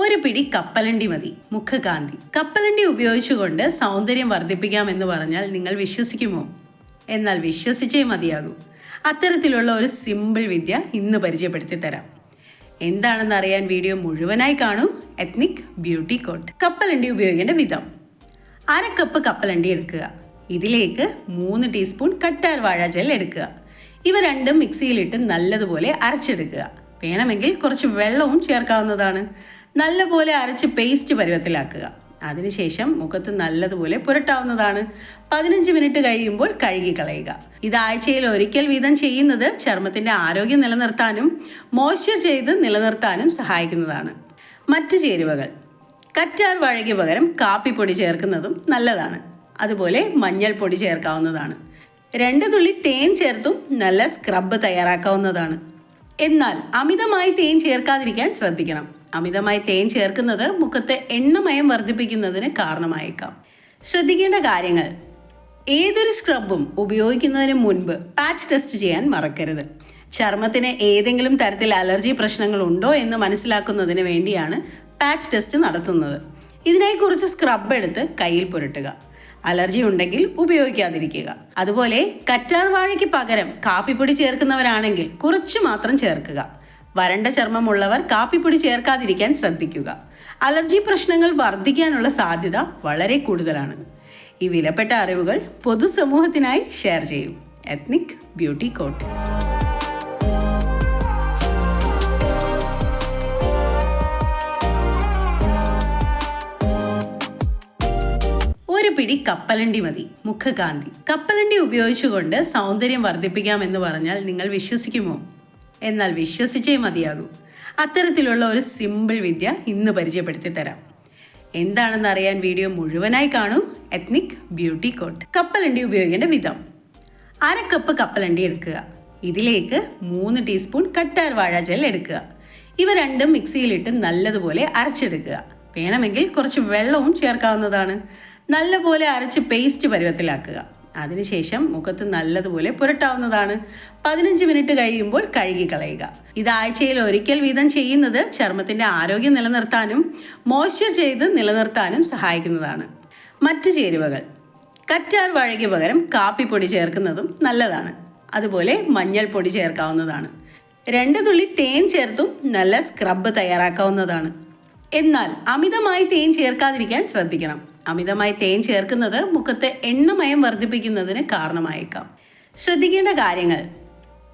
ഒരു പിടി കപ്പലണ്ടി മതി മുഖകാന്തി. കപ്പലണ്ടി ഉപയോഗിച്ചുകൊണ്ട് സൗന്ദര്യം വർദ്ധിപ്പിക്കാം എന്ന് പറഞ്ഞാൽ നിങ്ങൾ വിശ്വസിക്കുമോ? എന്നാൽ വിശ്വസിച്ചേ മതിയാകൂ. അത്തരത്തിലുള്ള ഒരു സിമ്പിൾ വിദ്യ ഇന്ന് പരിചയപ്പെടുത്തി തരാം എന്താണെന്ന് അറിയാൻ വീഡിയോ മുഴുവനായി കാണൂ. എത്നിക് ബ്യൂട്ടി കോട്ട് കപ്പലണ്ടി ഉപയോഗിക്കേണ്ട വിധം. അര കപ്പ് കപ്പലണ്ടി എടുക്കുക. ഇതിലേക്ക് മൂന്ന് ടീസ്പൂൺ കട്ടാർ വാഴ ജെൽ എടുക്കുക. ഇവ രണ്ടും മിക്സിയിലിട്ട് നല്ലതുപോലെ അരച്ചെടുക്കുക. വേണമെങ്കിൽ കുറച്ച് വെള്ളവും ചേർക്കാവുന്നതാണ്. നല്ലപോലെ അരച്ച് പേസ്റ്റ് പരുവത്തിലാക്കുക. അതിനുശേഷം മുഖത്ത് നല്ലതുപോലെ പുരട്ടാവുന്നതാണ്. പതിനഞ്ച് മിനിറ്റ് കഴിയുമ്പോൾ കഴുകി കളയുക ഇത് ആഴ്ചയിൽ ഒരിക്കൽ വീതം ചെയ്യുന്നത് ചർമ്മത്തിന്റെ ആരോഗ്യം നിലനിർത്താനും മോയ്സ്ചർ ചെയ്ത് നിലനിർത്താനും സഹായിക്കുന്നതാണ്. മറ്റ് ചേരുവകൾ. കറ്റാർ വാഴയ്ക്ക് പകരം കാപ്പിപ്പൊടി ചേർക്കുന്നതും നല്ലതാണ്. അതുപോലെ മഞ്ഞൾപ്പൊടി ചേർക്കാവുന്നതാണ്. രണ്ട് തുള്ളി തേൻ ചേർത്തും നല്ല സ്ക്രബ് തയ്യാറാക്കാവുന്നതാണ്. എന്നാൽ അമിതമായി തേൻ ചേർക്കാതിരിക്കാൻ ശ്രദ്ധിക്കണം. അമിതമായി തേൻ ചേർക്കുന്നത് മുഖത്തെ എണ്ണമയം വർദ്ധിപ്പിക്കുന്നതിന് കാരണമായേക്കാം. ശ്രദ്ധിക്കേണ്ട കാര്യങ്ങൾ. ഏതൊരു സ്ക്രബും ഉപയോഗിക്കുന്നതിന് മുൻപ് പാച്ച് ടെസ്റ്റ് ചെയ്യാൻ മറക്കരുത്. ചർമ്മത്തിന് ഏതെങ്കിലും തരത്തിൽ അലർജി പ്രശ്നങ്ങൾ ഉണ്ടോ എന്ന് മനസ്സിലാക്കുന്നതിന് വേണ്ടിയാണ് പാച്ച് ടെസ്റ്റ് നടത്തുന്നത്. ഇതിനായി കുറച്ച് സ്ക്രബ് എടുത്ത് കയ്യിൽ പുരട്ടുക. അലർജി ഉണ്ടെങ്കിൽ ഉപയോഗിക്കാതിരിക്കുക. അതുപോലെ കറ്റാർ വാഴയ്ക്ക് പകരം കാപ്പിപ്പൊടി ചേർക്കുന്നവരാണെങ്കിൽ കുറച്ചു മാത്രം ചേർക്കുക. വരണ്ട ചർമ്മമുള്ളവർ കാപ്പിപ്പൊടി ചേർക്കാതിരിക്കാൻ ശ്രദ്ധിക്കുക. അലർജി പ്രശ്നങ്ങൾ വർദ്ധിക്കാനുള്ള സാധ്യത വളരെ കൂടുതലാണ്. ഈ വിലപ്പെട്ട അറിവുകൾ പൊതുസമൂഹത്തിനായി ഷെയർ ചെയ്യും. Ethnic beauty coat. പിടി കപ്പലണ്ടി മതി മുഖകാന്തി. കപ്പലണ്ടി ഉപയോഗിച്ചുകൊണ്ട് സൗന്ദര്യം വർദ്ധിപ്പിക്കാം എന്ന് പറഞ്ഞാൽ നിങ്ങൾ വിശ്വസിക്കുമോ? എന്നാൽ വിശ്വസിച്ചേ മതിയാകൂ. അത്തരത്തിലുള്ള ഒരു സിമ്പിൾ വിദ്യ ഇന്ന് പരിചയപ്പെടുത്തി തരാം. എന്താണെന്ന് അറിയാൻ വീഡിയോ മുഴുവനായി കാണൂ. എത്നിക് ബ്യൂട്ടി കോട്ട് കപ്പലണ്ടി ഉപയോഗിക്കേണ്ട വിധം. അര കപ്പ് കപ്പലണ്ടി എടുക്കുക. ഇതിലേക്ക് മൂന്ന് ടീസ്പൂൺ കട്ടാർ വാഴ ജെൽ എടുക്കുക. ഇവ രണ്ടും മിക്സിയിലിട്ട് നല്ലതുപോലെ അരച്ചെടുക്കുക. വേണമെങ്കിൽ കുറച്ച് വെള്ളവും ചേർക്കാവുന്നതാണ്. നല്ലപോലെ അരച്ച് പേസ്റ്റ് പരുവത്തിലാക്കുക. അതിനുശേഷം മുഖത്ത് നല്ലതുപോലെ പുരട്ടാവുന്നതാണ്. പതിനഞ്ച് മിനിറ്റ് കഴിയുമ്പോൾ കഴുകി കളയുക. ഇത് ആഴ്ചയിൽ ഒരിക്കൽ വീതം ചെയ്യുന്നത് ചർമ്മത്തിന്റെ ആരോഗ്യം നിലനിർത്താനും മോയ്സ്ചർ ചെയ്ത് നിലനിർത്താനും സഹായിക്കുന്നതാണ്. മറ്റു ചേരുവകൾ. കറ്റാർ വാഴയ്ക്ക് പകരം കാപ്പിപ്പൊടി ചേർക്കുന്നതും നല്ലതാണ്. അതുപോലെ മഞ്ഞൾപ്പൊടി ചേർക്കാവുന്നതാണ്. രണ്ട് തുള്ളി തേൻ ചേർത്തും നല്ല സ്ക്രബ് തയ്യാറാക്കാവുന്നതാണ്. എന്നാൽ അമിതമായി തേൻ ചേർക്കാതിരിക്കാൻ ശ്രദ്ധിക്കണം. അമിതമായി തേൻ ചേർക്കുന്നത് മുഖത്തെ എണ്ണമയം വർദ്ധിപ്പിക്കുന്നതിന് കാരണമായേക്കാം. ശ്രദ്ധിക്കേണ്ട കാര്യങ്ങൾ.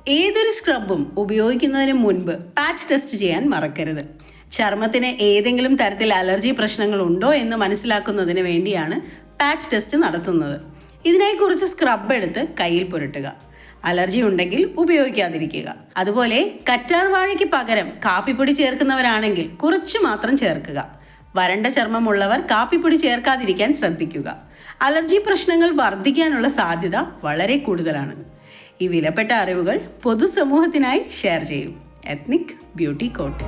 ഏതൊരു സ്ക്രബും ഉപയോഗിക്കുന്നതിന് മുൻപ് പാച്ച് ടെസ്റ്റ് ചെയ്യാൻ മറക്കരുത്. ചർമ്മത്തിന് ഏതെങ്കിലും തരത്തിൽ അലർജി പ്രശ്നങ്ങൾ ഉണ്ടോ എന്ന് മനസ്സിലാക്കുന്നതിന് വേണ്ടിയാണ് പാച്ച് ടെസ്റ്റ് നടത്തുന്നത്. ഇതിനായി കുറച്ച് സ്ക്രബ് എടുത്ത് കയ്യിൽ പുരട്ടുക. അലർജി ഉണ്ടെങ്കിൽ ഉപയോഗിക്കാതിരിക്കുക. അതുപോലെ കറ്റാർ വാഴയ്ക്ക് പകരം കാപ്പിപ്പൊടി ചേർക്കുന്നവരാണെങ്കിൽ കുറച്ച് മാത്രം ചേർക്കുക. വരണ്ട ചർമ്മമുള്ളവർ കാപ്പിപ്പൊടി ചേർക്കാതിരിക്കാൻ ശ്രദ്ധിക്കുക. അലർജി പ്രശ്നങ്ങൾ വർദ്ധിക്കാനുള്ള സാധ്യത വളരെ കൂടുതലാണ്. ഈ വിലപ്പെട്ട അറിവുകൾ പൊതുസമൂഹത്തിനായി ഷെയർ ചെയ്യും. Ethnic beauty coat.